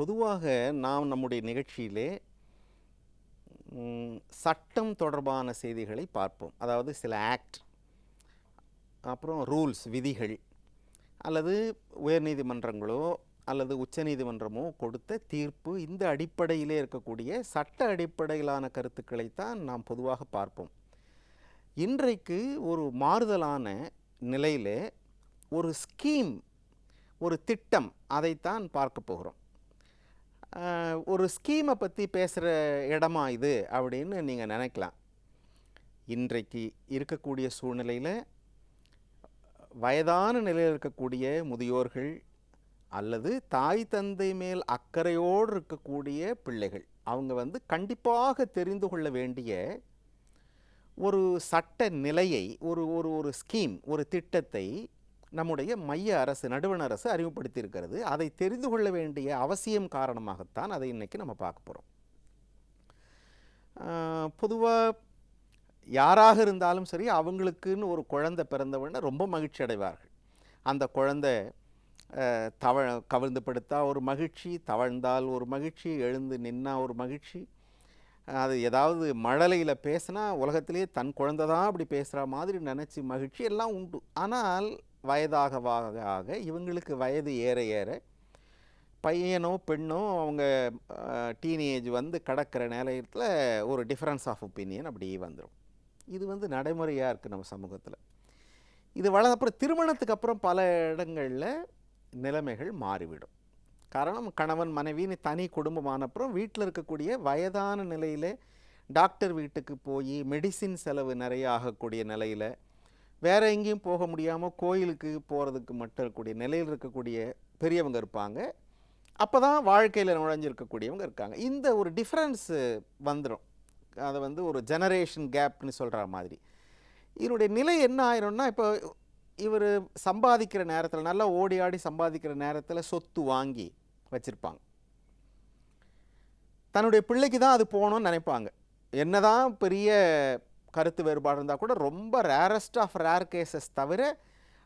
பொதுவாக நாம் நம்முடைய நிகழ்ச்சியிலே சட்டம் தொடர்பான செய்திகளை பார்ப்போம். அதாவது சில ஆக்ட் அப்புறம் ரூல்ஸ் விதிகள் அல்லது உயர்நீதிமன்றங்களோ அல்லது உச்சநீதிமன்றமோ கொடுத்த தீர்ப்பு இந்த அடிப்படையிலே இருக்கக்கூடிய சட்ட அடிப்படையிலான கருத்துக்களைத்தான் நாம் பொதுவாக பார்ப்போம். இன்றைக்கு ஒரு மாறுதலான நிலையில் ஒரு ஸ்கீம் ஒரு திட்டம் அதைத்தான் பார்க்க போகிறோம். ஒரு ஸ்கீமை பற்றி பேசுகிற இடமா இது அப்படின்னு நீங்கள் நினைக்கலாம். இன்றைக்கு இருக்கக்கூடிய சூழ்நிலையில் வயதான நிலையில் இருக்கக்கூடிய முதியோர்கள் அல்லது தாய் தந்தை மேல் அக்கறையோடு இருக்கக்கூடிய பிள்ளைகள் அவங்க வந்து கண்டிப்பாக தெரிந்து கொள்ள வேண்டிய ஒரு சட்ட நிலையை ஒரு ஒரு ஒரு ஸ்கீம் ஒரு திட்டத்தை நம்முடைய மைய அரசு நடுவண் அரசு அறிமுகப்படுத்தியிருக்கிறது. அதை தெரிந்து கொள்ள வேண்டிய அவசியம் காரணமாகத்தான் அதை இன்றைக்கி நம்ம பார்க்க போகிறோம் பொதுவாக யாராக இருந்தாலும் சரி அவங்களுக்குன்னு ஒரு குழந்தை பிறந்தவுடனே ரொம்ப மகிழ்ச்சி அடைவார்கள். அந்த குழந்தை தவ கவிழ்ந்து படுத்தா ஒரு மகிழ்ச்சி தவழ்ந்தால் ஒரு மகிழ்ச்சி எழுந்து நின்னா ஒரு மகிழ்ச்சி. அது ஏதாவது மழலையில் பேசினா உலகத்திலேயே தன் குழந்தை தான் அப்படி பேசுகிற மாதிரி நினச்சி மகிழ்ச்சி எல்லாம் உண்டு. ஆனால் வயதாக ஆக இவங்களுக்கு வயது ஏற ஏற பையனோ பெண்ணோ அவங்க டீனேஜ் வந்து கடக்கிற நிலையத்தில் ஒரு டிஃப்ரென்ஸ் ஆஃப் ஒப்பீனியன் அப்படியே வந்துடும் இது வந்து நடைமுறையாக இருக்குது நம்ம சமூகத்தில். இது வள அப்புறம் திருமணத்துக்கு அப்புறம் பல இடங்களில் நிலைமைகள் மாறிவிடும். காரணம் கணவன் மனைவின்னு தனி குடும்பமான அப்புறம் வீட்டில் இருக்கக்கூடிய வயதான நிலையில் டாக்டர் வீட்டுக்கு போய் மெடிசின் செலவு நிறைய ஆகக்கூடிய நிலையில் வேறு எங்கேயும் போக முடியாமல் கோயிலுக்கு போகிறதுக்கு மட்டும் இருக்கக்கூடிய நிலையில் இருக்கக்கூடிய பெரியவங்க இருப்பாங்க. அப்போ தான் வாழ்க்கையில் நுழைஞ்சிருக்கக்கூடியவங்க இருக்காங்க. இந்த ஒரு டிஃப்ரென்ஸு வந்துடும் அதை வந்து ஒரு ஜெனரேஷன் கேப்னு சொல்கிற மாதிரி. இதனுடைய நிலை என்ன ஆயிரும்னா இப்போ இவர் சம்பாதிக்கிற நேரத்தில் நல்லா ஓடி ஆடி சம்பாதிக்கிற நேரத்தில் சொத்து வாங்கி வச்சுருப்பாங்க. தன்னுடைய பிள்ளைக்கு தான் அது போகணும்னு நினைப்பாங்க. என்னதான் பெரிய கருத்து வேறுபாடு இருந்தால் கூட ரொம்ப ரேரஸ்ட் ஆஃப் ரேர் கேசஸ் தவிர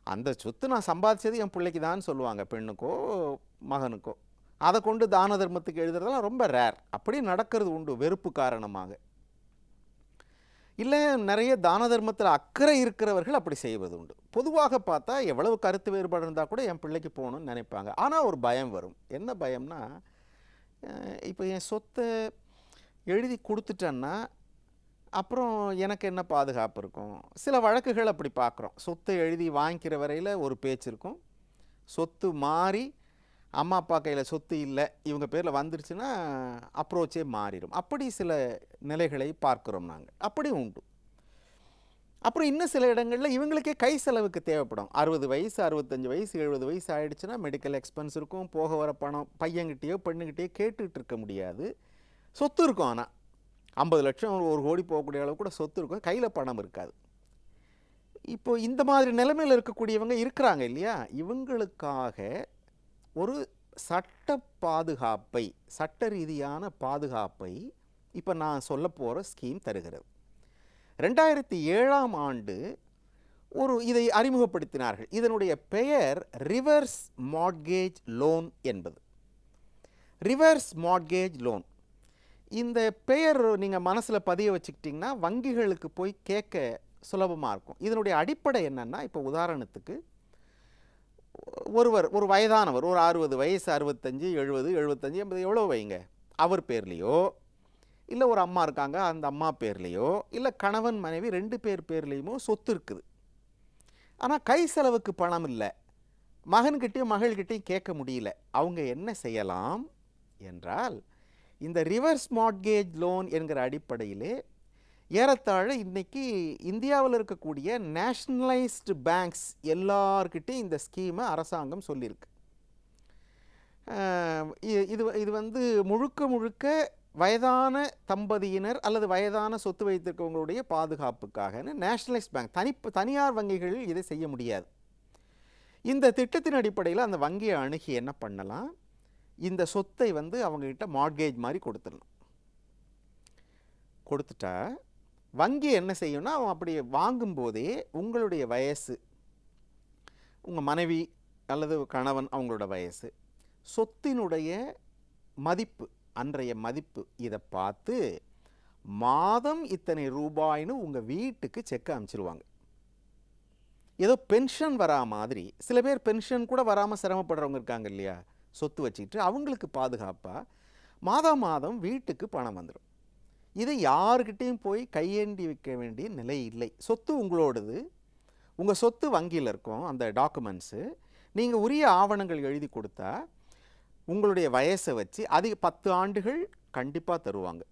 அந்த சொத்து நான் சம்பாதிச்சது என் பிள்ளைக்கு தான் சொல்லுவாங்க பெண்ணுக்கோ மகனுக்கோ. அதை கொண்டு தான தர்மத்துக்கு எழுதுறதெல்லாம் ரொம்ப ரேர் அப்படி நடக்கிறது உண்டு வெறுப்பு காரணமாக. இல்லை நிறைய தான தர்மத்தில் அக்கறை இருக்கிறவர்கள் அப்படி செய்வது உண்டு. பொதுவாக பார்த்தா எவ்வளவு கருத்து வேறுபாடு இருந்தால் கூட என் பிள்ளைக்கு போகணும்னு நினைப்பாங்க. ஆனால் ஒரு பயம் வரும். என்ன பயம்னா இப்போ என் சொத்தை எழுதி கொடுத்துட்டேன்னா அப்புறம் எனக்கு என்ன பாதுகாப்பு இருக்கும்? சில வழக்குகள் அப்படி பார்க்குறோம். சொத்தை எழுதி வாங்கிக்கிற வரையில் ஒரு பேச்சு இருக்கும். சொத்து மாறி அம்மா அப்பா கையில் சொத்து இல்லை இவங்க பேரில் வந்துருச்சுன்னா அப்ரோச்சே மாறிடும். அப்படி சில நிலைகளை பார்க்குறோம் நாங்கள் அப்படி உண்டு. அப்புறம் இன்னும் சில இடங்களில் இவங்களுக்கே கை செலவுக்கு தேவைப்படும். அறுபது வயசு அறுபத்தஞ்சு வயசு எழுபது வயசு ஆகிடுச்சுன்னா மெடிக்கல் எக்ஸ்பென்ஸ் இருக்கும் போக வர பணம் பையன்கிட்டேயோ பெண்ணுக்கிட்டேயோ கேட்டுட்டு இருக்க முடியாது. சொத்து இருக்கும் ஆனால் ஐம்பது லட்சம் ஒரு கோடி போகக்கூடிய அளவு கூட சொத்து இருக்கும். கையில் பணம் இருக்காது. இப்போ இந்த மாதிரி நிலைமையில் இருக்கக்கூடியவங்க இருக்கிறாங்க இல்லையா? இவங்களுக்காக ஒரு சட்ட பாதுகாப்பை சட்ட ரீதியான பாதுகாப்பை இப்போ நான் சொல்ல போகிற ஸ்கீம் தருகிறது. ரெண்டாயிரத்தி ஏழாம் ஆண்டு ஒரு இதை அறிமுகப்படுத்தினார்கள். இதனுடைய பெயர் ரிவர்ஸ் மாட்கேஜ் லோன் என்பது. Reverse mortgage loan. இந்த பெயர் நீங்கள் மனசில் பதிய வச்சுக்கிட்டிங்கன்னா வங்கிகளுக்கு போய் கேட்க சுலபமாக இருக்கும். இதனுடைய அடிப்படை என்னென்னா இப்போ உதாரணத்துக்கு ஒருவர் ஒரு வயதானவர் ஒரு அறுபது வயசு அறுபத்தஞ்சு எழுபது எழுபத்தஞ்சு எண்பது எவ்வளோ வைங்க? அவர் பேர்லேயோ இல்லை ஒரு அம்மா இருக்காங்க அந்த அம்மா பேர்லேயோ இல்லை கணவன் மனைவி ரெண்டு பேர் பேர்லேயுமோ சொத்து இருக்குது. ஆனால் கை செலவுக்கு பணம் இல்லை. மகன்கிட்டையும் மகள்கிட்டையும் கேட்க முடியல. அவங்க என்ன செய்யலாம் என்றால் இந்த ரிவர்ஸ் மார்ட்கேஜ் லோன் என்கிற அடிப்படையிலே ஏறத்தாழ இன்னைக்கு இந்தியாவில் இருக்கக்கூடிய நேஷ்னலைஸ்டு பேங்க்ஸ் எல்லார்கிட்டையும் இந்த ஸ்கீமை அரசாங்கம் சொல்லியிருக்கு. இது இது வந்து முழுக்க முழுக்க வயதான தம்பதியினர் அல்லது வயதான சொத்து வைத்திருக்கவங்களுடைய பாதுகாப்புக்காக நேஷ்னலைஸ் பேங்க் தனி தனியார் வங்கிகளில் இதை செய்ய முடியாது. இந்த திட்டத்தின் அடிப்படையில் அந்த வங்கியை அணுகி என்ன பண்ணலாம்? இந்த சொத்தை வந்து அவங்கக்கிட்ட மாட்கேஜ் மாதிரி கொடுத்துடணும். கொடுத்துட்டா வங்கி என்ன செய்யும்னா அவன் அப்படி வாங்கும்போதே உங்களுடைய வயசு உங்கள் மனைவி அல்லது கணவன் அவங்களோட வயசு சொத்தினுடைய மதிப்பு அன்றைய மதிப்பு இதை பார்த்து மாதம் இத்தனை ரூபாய்னு உங்கள் வீட்டுக்கு செக் அனுப்பிச்சிருவாங்க ஏதோ பென்ஷன் வரா மாதிரி சில பேர் பென்ஷன் கூட வராமல் சிரமப்படுறவங்க இருக்காங்க இல்லையா? சொத்து வச்சுக்கிட்டு அவங்களுக்கு பாதுகாப்பாக மாதம் மாதம் வீட்டுக்கு பணம் வந்துடும் இதை யாருக்கிட்டேயும் போய் கையேண்டி வைக்க வேண்டிய நிலை இல்லை. சொத்து உங்களோடது. உங்கள் சொத்து வங்கியில் இருக்கும் அந்த டாக்குமெண்ட்ஸு நீங்கள் உரிய ஆவணங்கள் எழுதி கொடுத்தா உங்களுடைய வயசை வச்சு அதிக பத்து ஆண்டுகள் கண்டிப்பாக தருவாங்க.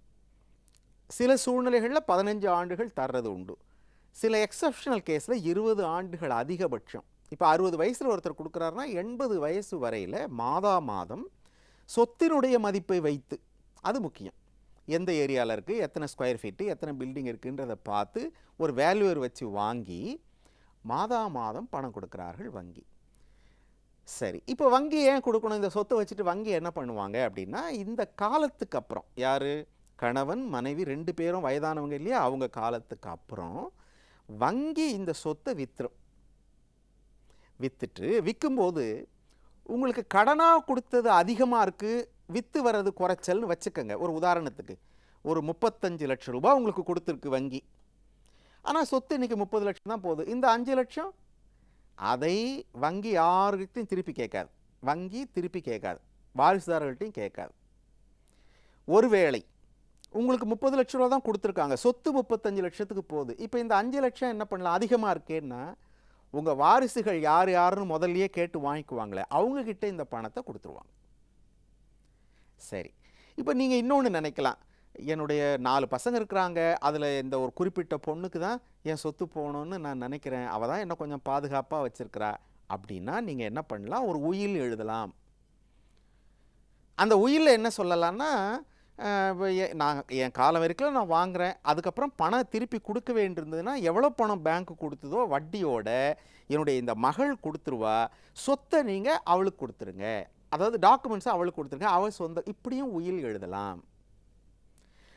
சில சூழ்நிலைகளில் பதினஞ்சு ஆண்டுகள் தர்றது உண்டு. சில எக்ஸப்ஷனல் கேஸில் இருபது ஆண்டுகள் அதிகபட்சம். இப்போ அறுபது வயசில் ஒருத்தர் கொடுக்குறாருன்னா எண்பது வயசு வரையில் மாதா மாதம் சொத்தினுடைய மதிப்பை வைத்து அது முக்கியம். எந்த ஏரியாவில் இருக்குது எத்தனை ஸ்கொயர் ஃபீட்டு எத்தனை பில்டிங் இருக்குன்றதை பார்த்து ஒரு வேல்யூவர் வச்சு வாங்கி மாதா மாதம் பணம் கொடுக்குறார்கள் வங்கி. சரி இப்போ வங்கி ஏன் கொடுக்கணும்? இந்த சொத்தை வச்சுட்டு வங்கி என்ன பண்ணுவாங்க அப்படின்னா இந்த காலத்துக்கு அப்புறம் யார்? கணவன் மனைவி ரெண்டு பேரும் வயதானவங்க இல்லையா? அவங்க காலத்துக்கு அப்புறம் வங்கி இந்த சொத்தை வித்துரும். விற்றுட்டு விற்கும்போது உங்களுக்கு கடனாக கொடுத்தது அதிகமாக இருக்குது விற்று வர்றது குறைச்சல்னு வச்சுக்கோங்க. ஒரு உதாரணத்துக்கு ஒரு முப்பத்தஞ்சு லட்சம் ரூபாய் உங்களுக்கு கொடுத்துருக்கு வங்கி. ஆனால் சொத்து இன்றைக்கி முப்பது லட்சம் தான் போகுது. இந்த அஞ்சு லட்சம் அதை வங்கி யாருக்கிட்டையும் திருப்பி கேட்காது. வங்கி திருப்பி கேட்காது. வாரிசுதாரர்கள்ட்டையும் கேட்காது. ஒருவேளை உங்களுக்கு முப்பது லட்ச ரூபா தான் கொடுத்துருக்காங்க. சொத்து முப்பத்தஞ்சு லட்சத்துக்கு போகுது. இப்போ இந்த அஞ்சு லட்சம் என்ன பண்ணலாம்? அதிகமாக இருக்கேன்னா உங்கள் வாரிசுகள் யார் யாருன்னு முதல்லையே கேட்டு வாங்கிக்குவாங்களே அவங்கக்கிட்ட இந்த பணத்தை கொடுத்துருவாங்க. சரி. இப்போ நீங்கள் இன்னொன்று நினைக்கலாம். என்னுடைய நாலு பசங்க இருக்கிறாங்க. அதில் இந்த ஒரு குறிப்பிட்ட பொண்ணுக்கு தான் என் சொத்து போகணுன்னு நான் நினைக்கிறேன். அவள் தான் என்ன கொஞ்சம் பாதுகாப்பாக வச்சுருக்கிறா. அப்படின்னா நீங்கள் என்ன பண்ணலாம்? ஒரு உயில் எழுதலாம். அந்த உயிலில் என்ன சொல்லலாம்னா நான் என் காலம் வரைக்கும் நான் வாங்குகிறேன் அதுக்கப்புறம் பணம் திருப்பி கொடுக்க வேண்டியிருந்ததுன்னா எவ்வளோ பணம் பேங்க்கு கொடுத்ததோ வட்டியோட என்னுடைய இந்த மகள் கொடுத்துருவா. சொத்தை நீங்கள் அவளுக்கு கொடுத்துருங்க. அதாவது டாக்குமெண்ட்ஸை அவளுக்கு கொடுத்துருங்க. அவள் சொந்த இப்படியும் உயில் எழுதலாம்.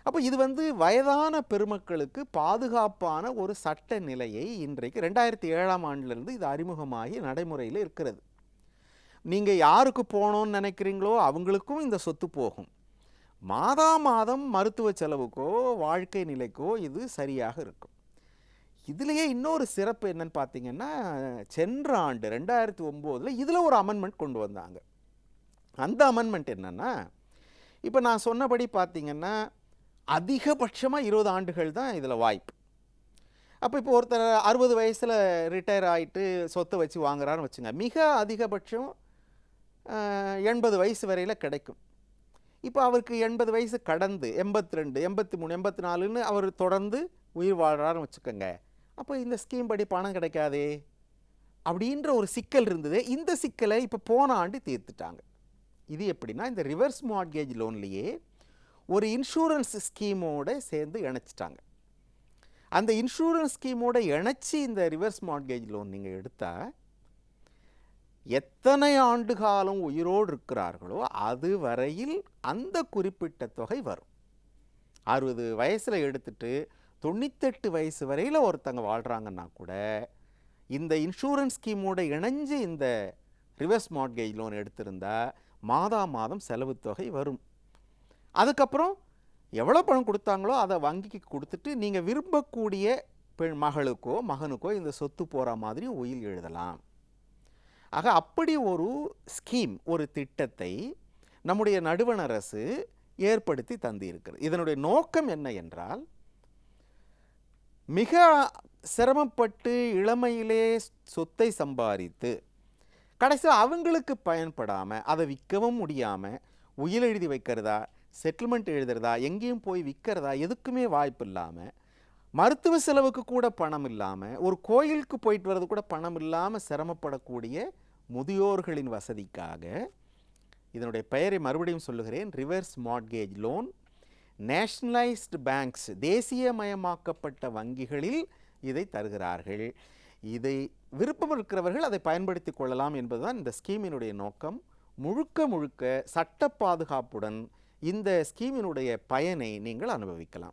அப்போ இது வந்து வயதான பெருமக்களுக்கு பாதுகாப்பான ஒரு சட்ட நிலையை இன்றைக்கு ரெண்டாயிரத்தி ஏழாம் ஆண்டிலிருந்து இது அறிமுகமாகி நடைமுறையில் இருக்கிறது. நீங்கள் யாருக்கு போகணும்னு நினைக்கிறீங்களோ அவங்களுக்கும் இந்த சொத்து போகும். மாதா மாதம் மருத்துவ செலவுக்கோ வாழ்க்கை நிலைக்கோ இது சரியாக இருக்கும். இதுலேயே இன்னொரு சிறப்பு என்னன்னு பார்த்தீங்கன்னா சென்ற ஆண்டு ரெண்டாயிரத்தி ஒம்போதில் இதில் ஒரு அமெண்ட்மெண்ட் கொண்டு வந்தாங்க. அந்த அமெண்ட்மெண்ட் என்னன்னா இப்போ நான் சொன்னபடி பார்த்தீங்கன்னா அதிகபட்சமாக இருபது ஆண்டுகள் தான் இதில் வாய்ப்பு. அப்போ இப்போ ஒருத்தர் அறுபது வயசில் ரிட்டையர் ஆகிட்டு சொத்தை வச்சு வாங்குறாருன்னு வச்சுங்க மிக அதிகபட்சம் எண்பது வயசு வரையில் கிடைக்கும். இப்போ அவருக்கு எண்பது வயசு கடந்து எண்பத்தி ரெண்டு எண்பத்தி மூணு எண்பத்தி நாலுன்னு அவர் தொடர்ந்து உயிர் வாழ்கிறாருன்னு வச்சுக்கோங்க. அப்போ இந்த ஸ்கீம் படி பணம் கிடைக்காதே அப்படின்ற ஒரு சிக்கல் இருந்தது. இந்த சிக்கலை இப்போ போன ஆண்டு தீர்த்துட்டாங்க. இது எப்படின்னா இந்த ரிவர்ஸ் மார்ட்கேஜ் லோன்லேயே ஒரு இன்சூரன்ஸ் ஸ்கீமோட சேர்ந்து இணைச்சிட்டாங்க. அந்த இன்சூரன்ஸ் ஸ்கீமோட இணைச்சி இந்த ரிவர்ஸ் மார்ட்கேஜ் லோன் நீங்கள் எடுத்தால் எத்தனை ஆண்டு காலம் உயிரோடு இருக்கிறார்களோ அது வரையில் அந்த குறிப்பிட்ட தொகை வரும். அறுபது வயசில் எடுத்துட்டு தொண்ணூத்தெட்டு வயசு வரையில் ஒருத்தங்க வாழ்கிறாங்கன்னா கூட இந்த இன்சூரன்ஸ் ஸ்கீமோட இணைஞ்சு இந்த ரிவர்ஸ் மார்ட்கேஜ் லோன் எடுத்திருந்தா மாதா மாதம் செலவு தொகை வரும். அதுக்கப்புறம் எவ்வளோ பணம் கொடுத்தாங்களோ அதை வங்கிக்கு கொடுத்துட்டு நீங்கள் விரும்பக்கூடிய பெண் மகளுக்கோ மகனுக்கோ இந்த சொத்து போகிற மாதிரி உயில் எழுதலாம். ஆக அப்படி ஒரு ஸ்கீம் ஒரு திட்டத்தை நம்முடைய நடுவண் அரசு ஏற்படுத்தி தந்திருக்கிறது. இதனுடைய நோக்கம் என்ன என்றால் மிக சிரமப்பட்டு இளமையிலே சொத்தை சம்பாதித்து கடைசியில் அவங்களுக்கு பயன்படாமல் அதை விற்கவும் முடியாமல் உயில் எழுதி வைக்கிறதா செட்டில்மெண்ட் எழுதுறதா எங்கேயும் போய் விற்கிறதா எதுக்குமே வாய்ப்பு இல்லாமல் மருத்துவ செலவுக்கு கூட பணம் இல்லாமல் ஒரு கோயிலுக்கு போயிட்டு வர்றது கூட பணம் இல்லாமல் சிரமப்படக்கூடிய முதியோர்களின் வசதிக்காக இதனுடைய பெயரை மறுபடியும் சொல்லுகிறேன். Reverse mortgage loan. Nationalised banks தேசியமயமாக்கப்பட்ட வங்கிகளில் இதை தருகிறார்கள். இதை விருப்பம் இருக்கிறவர்கள் அதை பயன்படுத்தி கொள்ளலாம் என்பதுதான் இந்த ஸ்கீமினுடைய நோக்கம். முழுக்க முழுக்க சட்ட பாதுகாப்புடன் இந்த ஸ்கீமினுடைய பயனை நீங்கள் அனுபவிக்கலாம்.